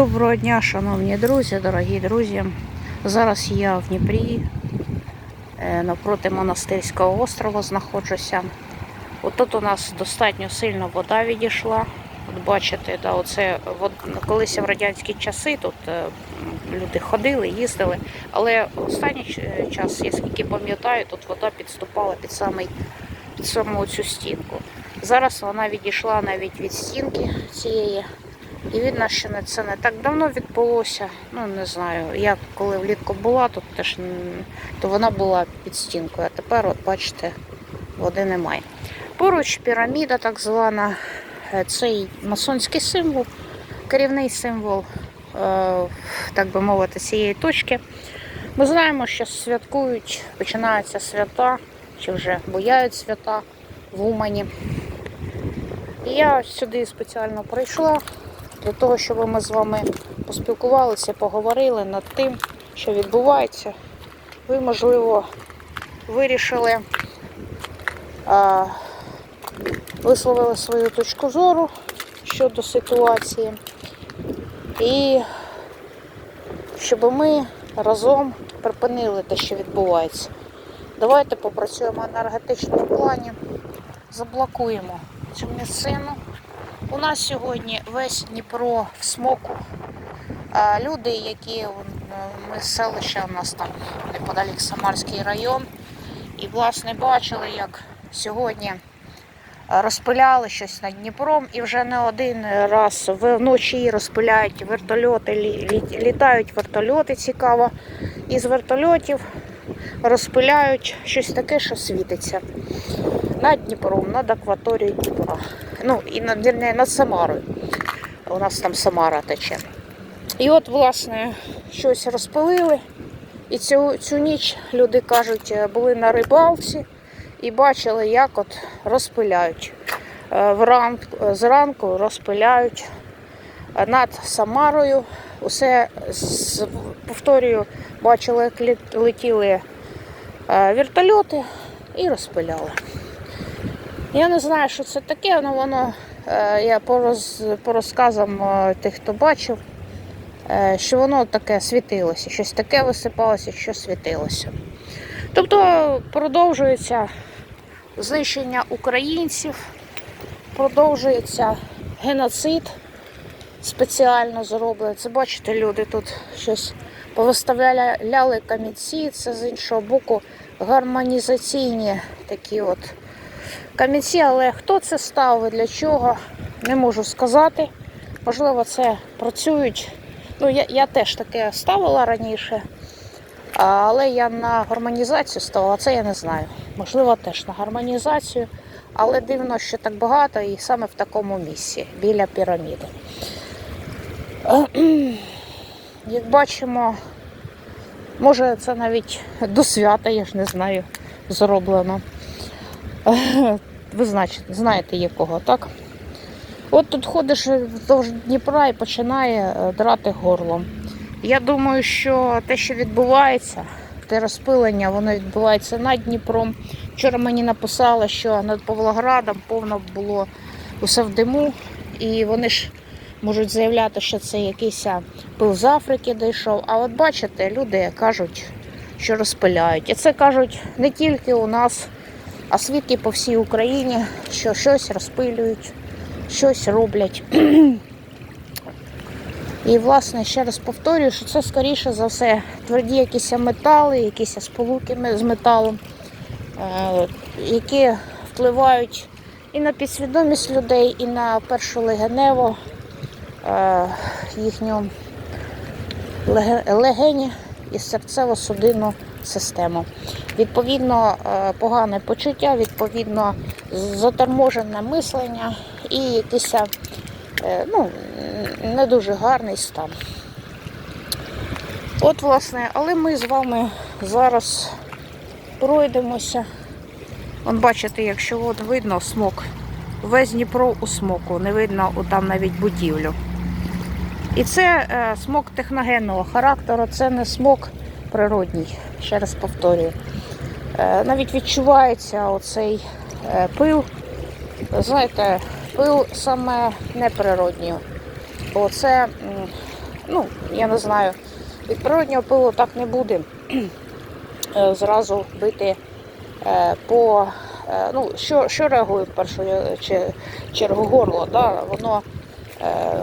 Доброго дня, шановні друзі, дорогі друзі. Зараз я в Дніпрі, е, навпроти монастирського острова знаходжуся. От тут у нас достатньо сильно вода відійшла. От бачите, да, оце вод- колись в радянські часи тут е, люди ходили, їздили, але останній час, я скільки пам'ятаю, тут вода підступала під самий під саму цю стінку. Зараз вона відійшла навіть від стінки цієї. І видно, що це не так давно відбулося. Ну, не знаю. Я коли влітку була, тут теж то вона була під стінкою, а тепер, от бачите, води немає. Поруч піраміда, так звана, е, цей масонський символ, керівний символ, е, так би мовити, цієї точки. Ми знаємо, що святкують, починаються свята, чи вже бояють свята в Умані. І я сюди спеціально прийшла для того, щоб ми з вами поспілкувалися, поговорили над тим, що відбувається. Ви, можливо, вирішили, а, висловили свою точку зору щодо ситуації. І щоб ми разом припинили те, що відбувається. Давайте попрацюємо на енергетичному плані, заблокуємо цю місцину. У нас сьогодні весь Дніпро в смоку. Люди, які е, ми з селища, у нас там неподалік Самарський район, і власне бачили, як сьогодні розпиляли щось над Дніпром, і вже не один раз вночі розпиляють вертольоти, лі- лі- літають вертольоти цікаво, і з вертольотів розпиляють щось таке, що світиться над Дніпром, над акваторією Дніпра. Ну, і над, вірні, над Самарою. У нас там Самара тече. І от, власне, щось розпилили. І цю, цю ніч люди кажуть, е, були на рибалці і бачили, як от розпиляють. Е, Вранку, зранку розпиляють е, над Самарою. Усе з- повторюю, бачили, як летіли е, вертольоти і розпиляли. Я не знаю, що це таке, але воно, е, я по, роз, по розказам е, тих, хто бачив, е, що воно таке світилося, щось таке висипалося, що світилося. Тобто продовжується знищення українців, продовжується геноцид спеціально зроблений. Це бачите, люди тут щось повиставляли камінці, це з іншого боку гармонізаційні такі от камінці, але хто це ставив, для чого, не можу сказати. Можливо, це працюють. Ну, я, я теж таке ставила раніше, але я на гармонізацію ставила, це я не знаю. Можливо, теж на гармонізацію, але дивно, що так багато і саме в такому місці, біля піраміди. Як бачимо, може це навіть до свята, я ж не знаю, зроблено. Ви знаєте якого, так? От тут ходиш вздовж Дніпра і починає е, драти горлом. Я думаю, що те, що відбувається, те розпилення, воно відбувається над Дніпром. Вчора мені написали, що над Павлоградом повно було усе в диму, і вони ж можуть заявляти, що це якийсь пил з Африки дійшов. А от бачите, люди кажуть, що розпиляють. І це кажуть не тільки у нас а свідки по всій Україні, що щось розпилюють, щось роблять. І, власне, ще раз повторюю, що це скоріше за все тверді якісь метали, якісь сполуки з металом, е, які впливають і на підсвідомість людей, і на першу легеневу е, їхню легені і серцево-судинну систему. Відповідно, е, погане почуття, відповідно, заторможене мислення і якийсь е, ну, не дуже гарний стан. От, власне, але ми з вами зараз пройдемося. Вон бачите, якщо от видно смок, весь Дніпро у смоку, не видно там навіть будівлю. І це е, смок техногенного характеру, це не смок природній, ще раз повторюю. Е, навіть відчувається оцей е, пил. Знаєте, пил саме неприродній. Бо це ну, я не знаю, від природнього пилу так не буде. Е, Зразу бити по. Ну, що, що реагує в першу чергу горло? Да? Воно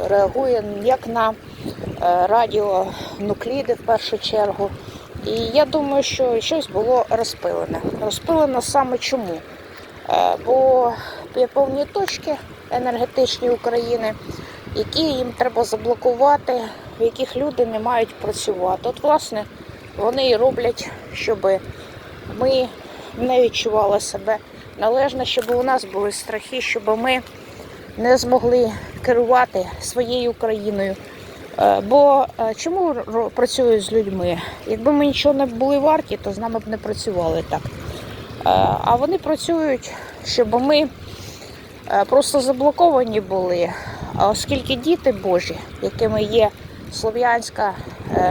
реагує як на радіонукліди в першу чергу. І я думаю, що щось було розпилене. Розпилене саме чому? Е, Бо є певні точки енергетичні України, які їм треба заблокувати, в яких люди не мають працювати. От, власне, вони і роблять, щоб ми не відчували себе належно, щоб у нас були страхи, щоб ми не змогли керувати своєю країною. Е, Бо е, чому працюють з людьми? Якби ми нічого не були варті, то з нами б не працювали так. Е, А вони працюють, щоб ми просто заблоковані були. А оскільки діти Божі, якими є слов'янська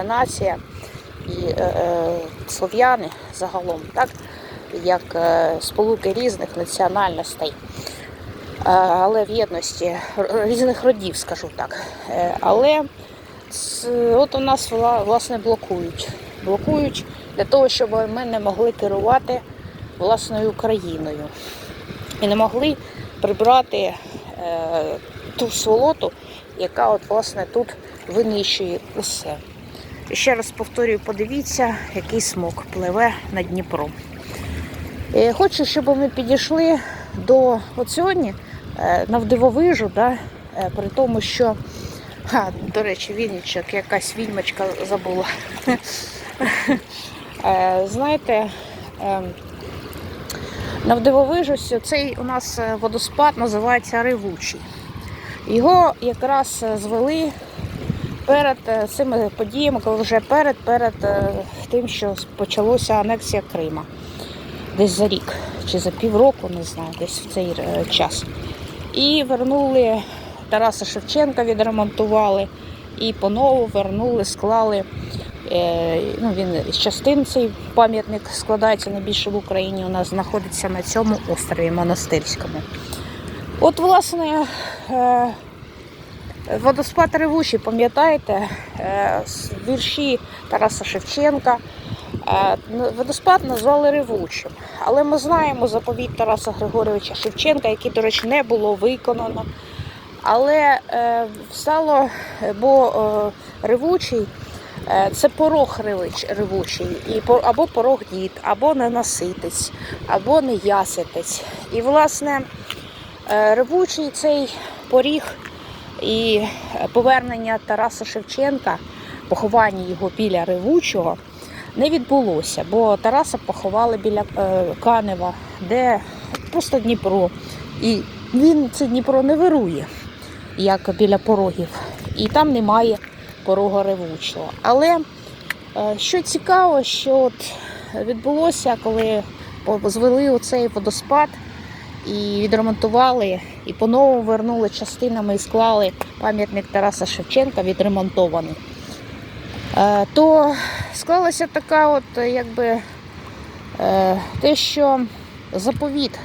нація і слов'яни загалом, так, як сполуки різних національностей, але в єдності різних родів, скажу так. Але от у нас власне блокують. Блокують для того, щоб ми не могли керувати власною країною і не могли прибрати е, ту сволоту, яка от власне тут винищує усе. І ще раз повторюю, подивіться, який смок пливе над Дніпром. Е, Хочу, щоб ми підійшли до от сьогодні е, навдивовижу, да, е, при тому, що, ха, до речі, вінничок, якась відьмочка забула. Е, Знаєте, ем, навдивовижу, цей у нас е, водоспад називається Ривучий. Його якраз е, звели перед цими подіями, коли вже перед, перед тим, що почалося анексія Крима. Десь за рік чи за півроку, не знаю, десь в цей час. І вернули Тараса Шевченка, відремонтували, і по-нову вернули, склали. Е, ну, він з частин цей пам'ятник складається найбільше в Україні. У нас знаходиться на цьому острові монастирському. От, власне, е, водоспад Ревучий, пам'ятаєте, е, вірші Тараса Шевченка. Водоспад назвали Ревучим. Але ми знаємо заповіт Тараса Григоровича Шевченка, який, до речі, не було виконано. Але е, стало, бо е, ревучий е, це порог ревучий, і, або порог дід, або ненаситець, або неяситець. І, власне, е, ревучий цей поріг і повернення Тараса Шевченка, поховання його біля ревучого, не відбулося, бо Тараса поховали біля е, Канева, де просто Дніпро. І він це Дніпро не вирує, як біля порогів. І там немає порога ревучого. Але е, що цікаво, що от відбулося, коли звели оцей водоспад і відремонтували, і по-новому вернули частинами і склали пам'ятник Тараса Шевченка відремонтований. Е, То склалася така, от якби е, те, що заповіт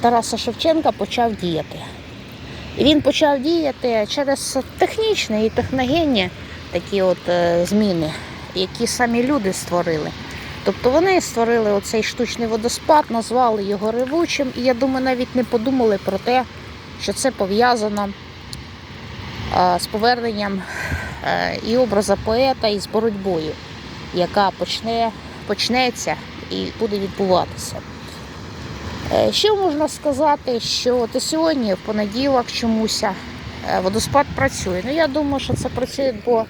Тараса Шевченка почав діяти. І він почав діяти через технічні і техногенні такі от е, зміни, які самі люди створили. Тобто вони створили оцей штучний водоспад, назвали його ревучим, і я думаю, навіть не подумали про те, що це пов'язано е, з поверненням е, і образа поета, і з боротьбою, яка почне, почнеться і буде відбуватися. Е, Що можна сказати, що от сьогодні, в понеділок, чомусь е, водоспад працює. Ну, я думаю, що це працює, бо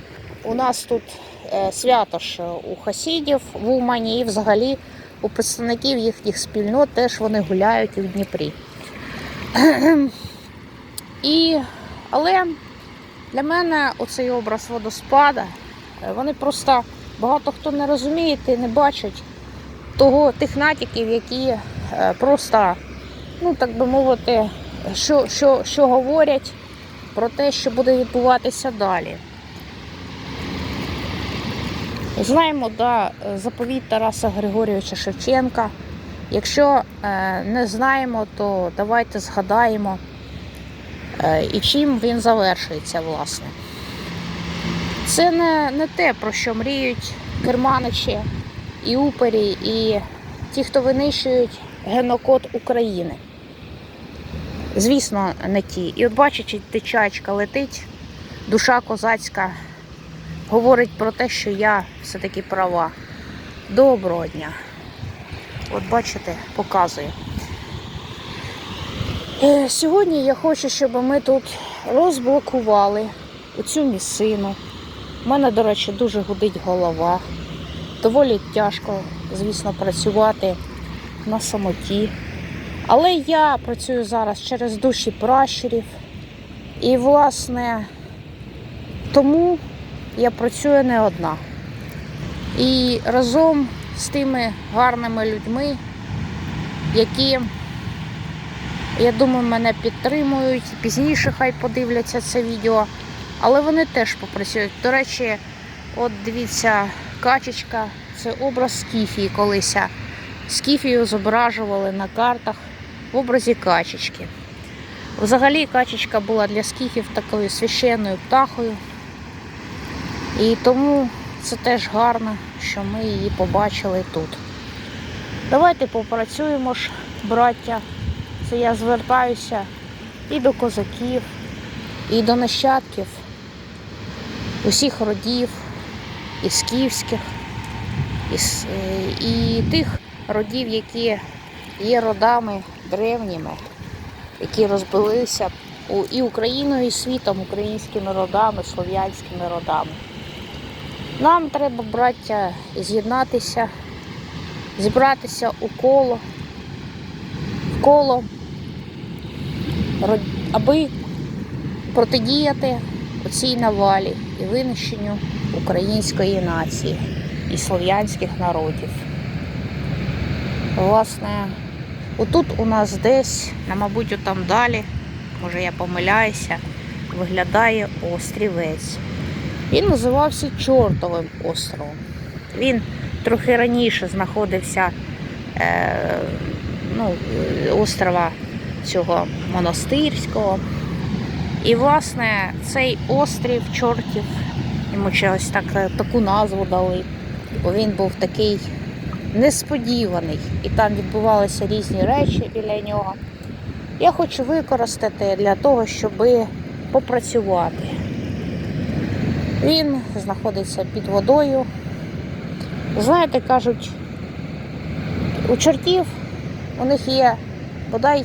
у нас тут е, свято ж у хасідів в Умані і взагалі у представників їхніх спільнот теж вони гуляють у Дніпрі. І, але для мене оцей образ водоспада, вони просто багато хто не розуміє і не бачать того, тих натяків, які просто, ну так би мовити, що, що, що говорять про те, що буде відбуватися далі. Знаємо, да, заповіт Тараса Григорійовича Шевченка. Якщо е, не знаємо, то давайте згадаємо, е, і чим він завершується, власне. Це не, не те, про що мріють керманичі і упері, і ті, хто винищують генокод України. Звісно, не ті. І от бачите, тичачка летить, душа козацька говорить про те, що я все-таки права. Доброго дня. От бачите, показую. Е, Сьогодні я хочу, щоб ми тут розблокували оцю місцину. У мене, до речі, дуже гудить голова. Доволі тяжко, звісно, працювати на самоті. Але я працюю зараз через душі пращурів. І, власне, тому я працюю не одна. І разом з тими гарними людьми, які, я думаю, мене підтримують. Пізніше хай подивляться це відео. Але вони теж попрацюють. До речі, от дивіться, качечка це образ Скіфії колися. Скіфію зображували на картах в образі качечки. Взагалі качечка була для скіфів такою священною птахою. І тому це теж гарно, що ми її побачили тут. Давайте попрацюємо ж, браття. Це я звертаюся і до козаків, і до нащадків усіх родів, і скіфських, і, і тих родів, які є родами древніми, які розбилися і Україною, і світом, українськими родами, слов'янськими родами. Нам треба, браття, з'єднатися, зібратися у коло, в коло, аби протидіяти цій навалі і винищенню української нації і слов'янських народів. Власне, отут у нас десь, мабуть, там далі, може я помиляюся, виглядає острівець. Він називався Чортовим островом. Він трохи раніше знаходився е, ну, острова цього монастирського. І, власне, цей острів чортів, йому чогось так, е, таку назву дали, бо він був такий несподіваний. І там відбувалися різні речі біля нього. Я хочу використати для того, щоб попрацювати. Він знаходиться під водою. Знаєте, кажуть, у чортів у них є бодай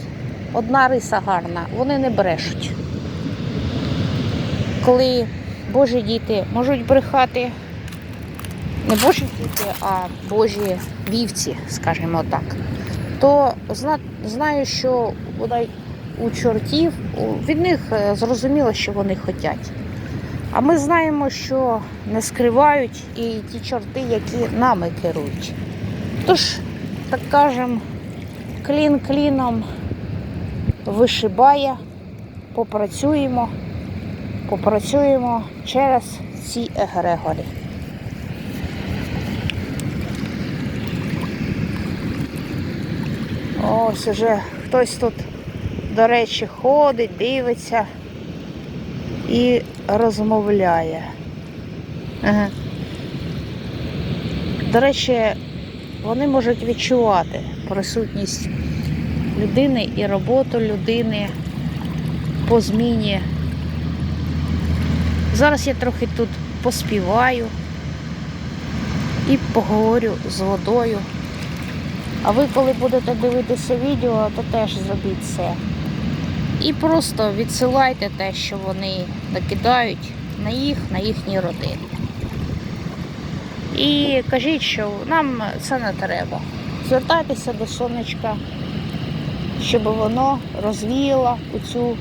одна риса гарна, вони не брешуть. Коли Божі діти можуть брехати, не Божі діти, а Божі вівці, скажімо так, то зна- знаю, що бодай у чортів від них е, зрозуміло, що вони хочуть. А ми знаємо, що не скривають і ті чорти, які нами керують. Тож, так кажемо, клін кліном вишибає, попрацюємо, попрацюємо через ці егрегори. Ось уже хтось тут, до речі, ходить, дивиться і розмовляє. Ага. До речі, вони можуть відчувати присутність людини і роботу людини по зміні. Зараз я трохи тут поспіваю і поговорю з водою. А ви, коли будете дивитися відео, то теж зробіть це. І просто відсилайте те, що вони накидають на їх, на їхні родини. І кажіть, що нам це не треба. Звертайтеся до сонечка, щоб воно розвіяло оцю,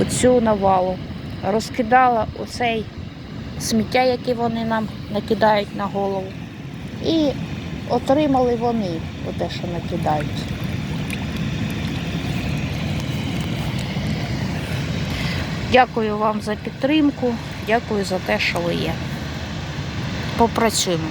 оцю навалу, розкидало оцей сміття, яке вони нам накидають на голову. І отримали вони те, що накидають. Дякую вам за підтримку, дякую за те, що ви є. Попрацюємо.